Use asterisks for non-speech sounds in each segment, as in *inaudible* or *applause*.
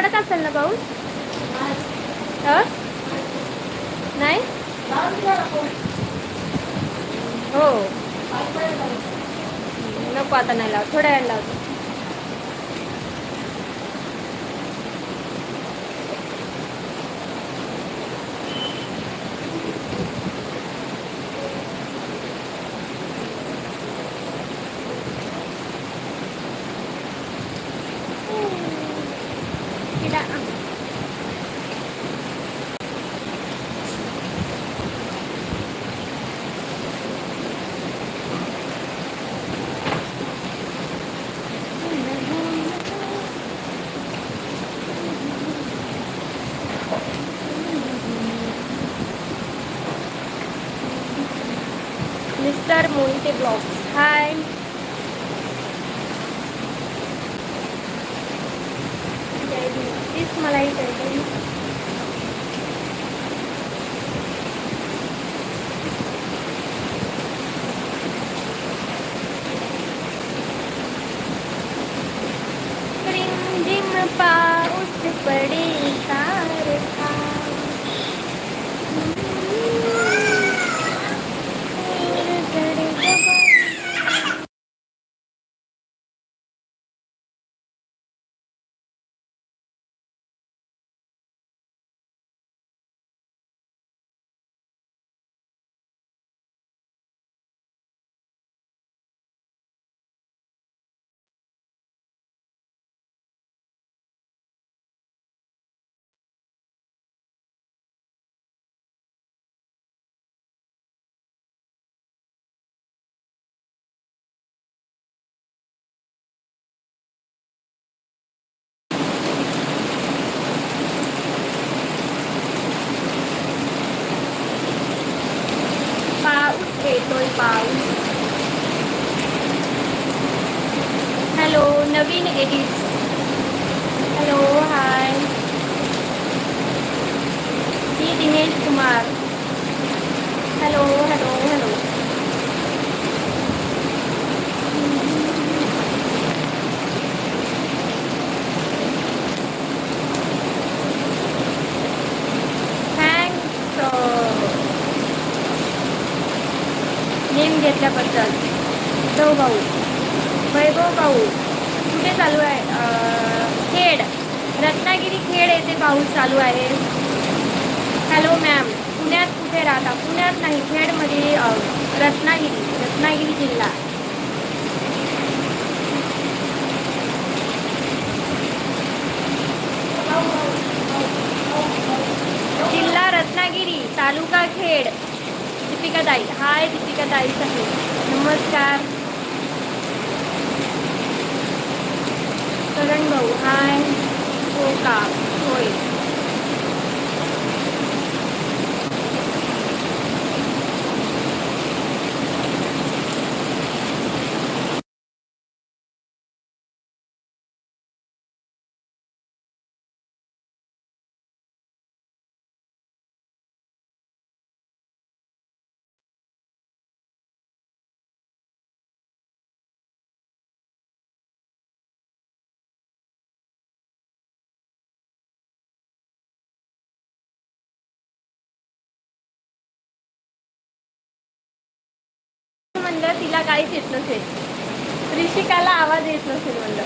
पडत असेल ना पाऊस नाही? हो. नको आता नाही लावत. थोड्या वेळ लावतो. 鸡蛋啊。प्लीज हाय आहे. नमस्कार. करण भाऊ हाय हो का? होय. म्हणलं तिला काहीच येत नसेल. ऋषिकाला आवाज येत नसेल म्हणलं.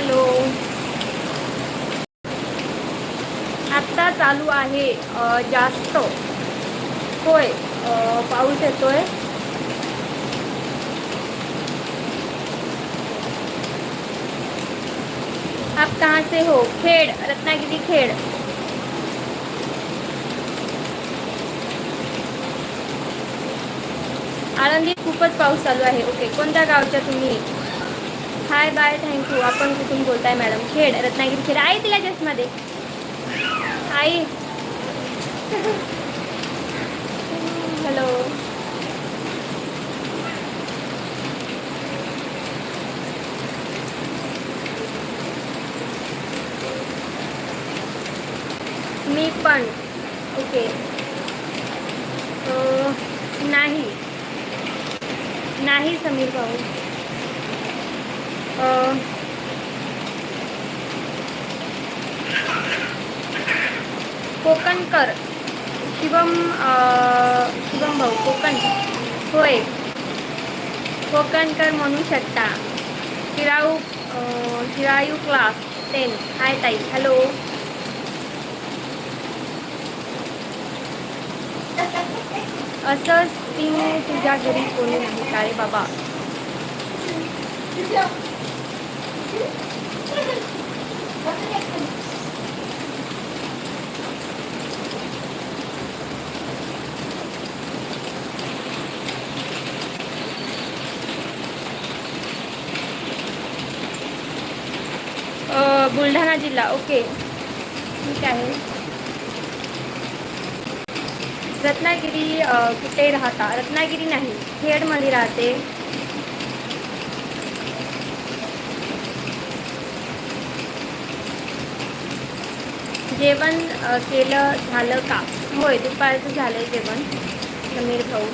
हॅलो. आत्ता चालू आहे जास्त. होय पाऊस येतोय. आप कहाँ से हो? खेड रत्नागिरी खेड. आळंदीत खूपच पाऊस चालू आहे. ओके कोणत्या गावच्या तुम्ही? हाय बाय थँक्यू आपण कुठून बोलताय मॅडम खेड रत्नागिरी खेड. आहे तिला जस्टमध्ये आई. हॅलो मी पण. ओके नाही. नाही समीर भाऊ. कोकणकर. शिवम शिवम भाऊ कोकण. होय. कोकणकर म्हणू शकता. शिराऊ शिरायू क्लास टेन हाय ताई. हॅलो असं सिंग तुझ्या घरी कोणी नाही काळे रे बाबा. बुलढाणा जिल्हा ओके. ठीक आहे. रत्नागिरी कुठे राहता? रत्नागिरी नाही खेडमध्ये राहते. जेवण केलं झालं का? होय दुपारचं झालं आहे जेवण समीर भाऊ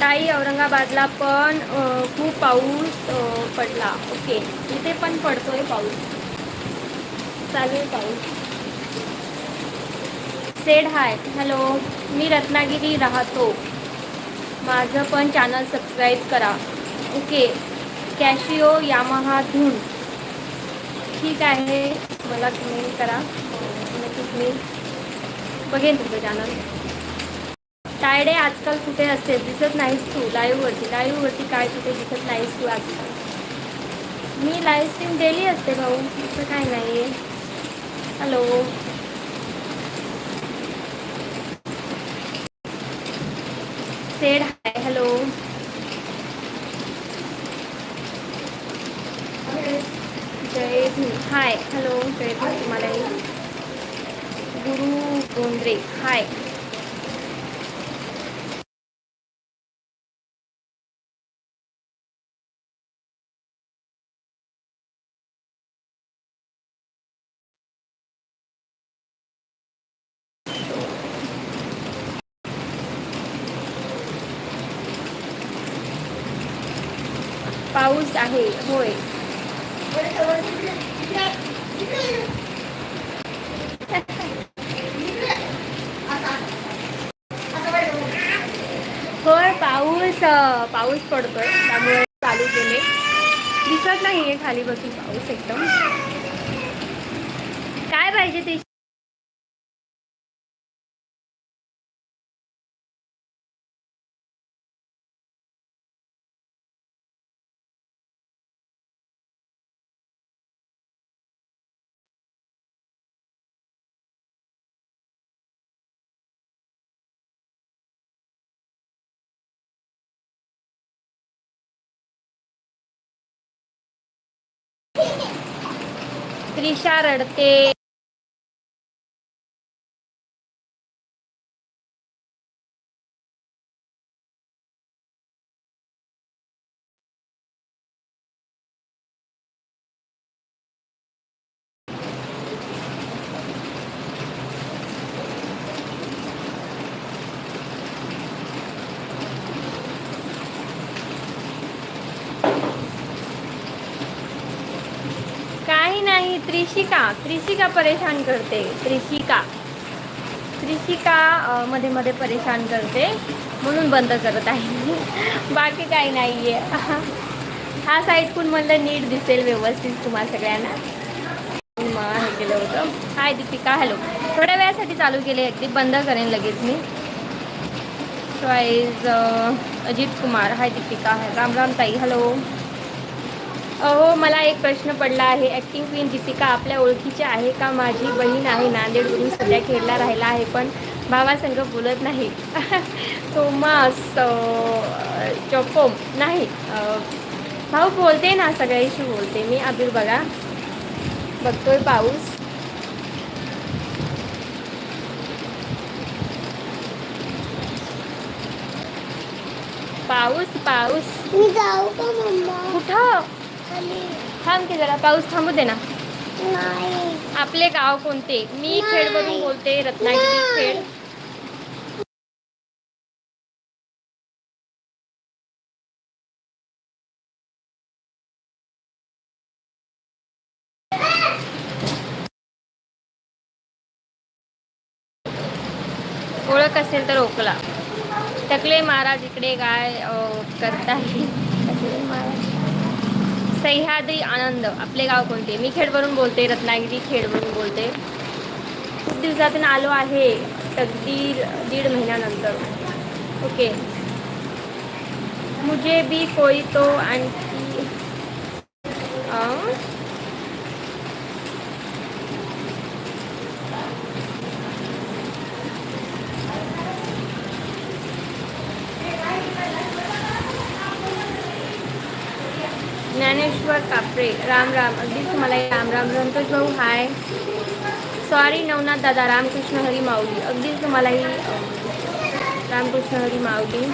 ताई औरंगाबादला पण खूप पाऊस पडला. ओके. इथे पण पडतोय पाऊस. चालेल पाऊस सेड हाय हॅलो मी रत्नागिरी राहतो. माझं पण चॅनल सबस्क्राईब करा. ओके. कॅशिओ यामाहा धून. ठीक आहे. मला तुम्ही करा. नक्कीच मी बघेन तुमचं चॅनल तायडे आजकाल कुठे असते? दिसत नाहीस तू. लाईव्हवरती लाईव्हवरती काय कुठे दिसत नाहीस तू आजकाल? मी लाईव्ह स्ट्रीम डेली असते भाऊ. असं काय नाही आहे हॅलो सेड हाय हॅलो जय भीम हाय हॅलो जय भीम तुम्हालाही गुरु गोंद्रे हाय पाऊस आहे होय. होय पाऊस पाऊस पडतोय त्यामुळे चालू केले. दिसत नाहीये खाली बसून पाऊस एकदम. काय पाहिजे ते त्रिशा रडते. नाही त्रिशिका. त्रिशिका परेशान करते. त्रिशिका. त्रिशिका मध्ये मध्ये परेशान करते. म्हणून बंद करत आहे बाकी काही नाही आहे हा साईड पण म्हणलं नीट दिसेल व्यवस्थित तुम्हाला सगळ्यांना. मग हे केलं होतं. हाय दीपिका. हॅलो थोड्या वेळासाठी चालू केले. अगदी बंद करेन लगेच मी. चॉईज अजित कुमार. हाय दीपिका. राम राम ताई. हॅलो हो मला एक प्रश्न पडला आहे. ॲक्टिंग क्वीन दीपिका आपल्या ओळखीची आहे का? माझी बहीण आहे नांदेडवरून सध्या खेळला राहिला आहे पण भावासंग बोलत नाही. *laughs* थोमास चोकोम नाही. भाऊ बोलते ना सगळ्याशी बोलते. मी अबिर बघा. बघतोय पाऊस. पाऊस पाऊस. कुठं? थांब की जरा पाऊस थांबू दे ना. नाही. आपले गाव कोणते? मी खेडवरून. बोलते रत्नागिरी खेड. ओळख असेल तर ओकला टकले महाराज इकडे काय अं, करताय. टकले महाराज. सह्याद्री आनंद. आपले गाव कोणते? मी खेडवरून बोलते रत्नागिरी खेडवरून बोलते. खूप दिवसातून आलो आहे तकदीर दीड महिन्यानंतर. ओके. मुझे भी कोई तो आणखी ज्ञानेश्वर कापरे राम राम अगदीच तुम्हाला राम राम. संतोष भाऊ हाय. सॉरी नवनाथ दादा. रामकृष्ण हरी माऊली. अगदीच तुम्हालाही रामकृष्ण हरी माऊली.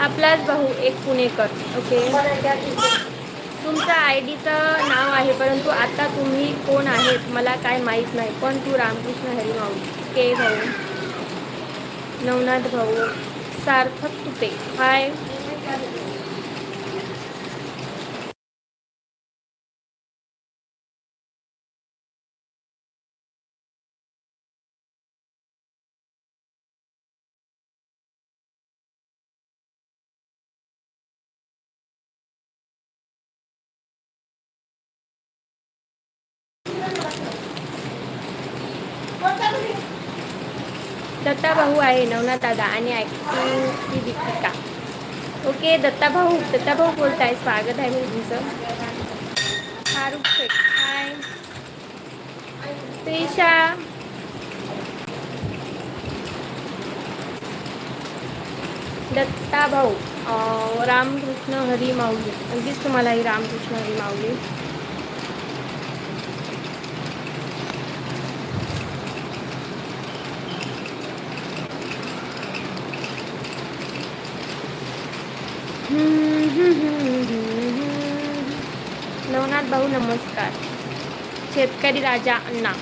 आपलाच भाऊ एक पुणेकर. ओके तुमचं आय डीचं नाव आहे परंतु आता तुम्ही कोण आहेत मला काय माहीत नाही. पण तू रामकृष्ण हरी के भाऊ नवनाथ भाऊ सार्थक तुपे. हाय. दत्ता भाऊ आहे नवनाथ दादा आणि ॲक्टिंग ती दीपिका. ओके दत्ता भाऊ दत्ता भाऊ बोलताय स्वागत आहे मी तुमचं फारुख शेख हाय त्रिशा. दत्ता भाऊ रामकृष्ण हरी माऊली. अगदीच तुम्हाला ही रामकृष्ण हरी माऊली. नवनाथ भाऊ नमस्कार. शेतकरी राजा अण्णा.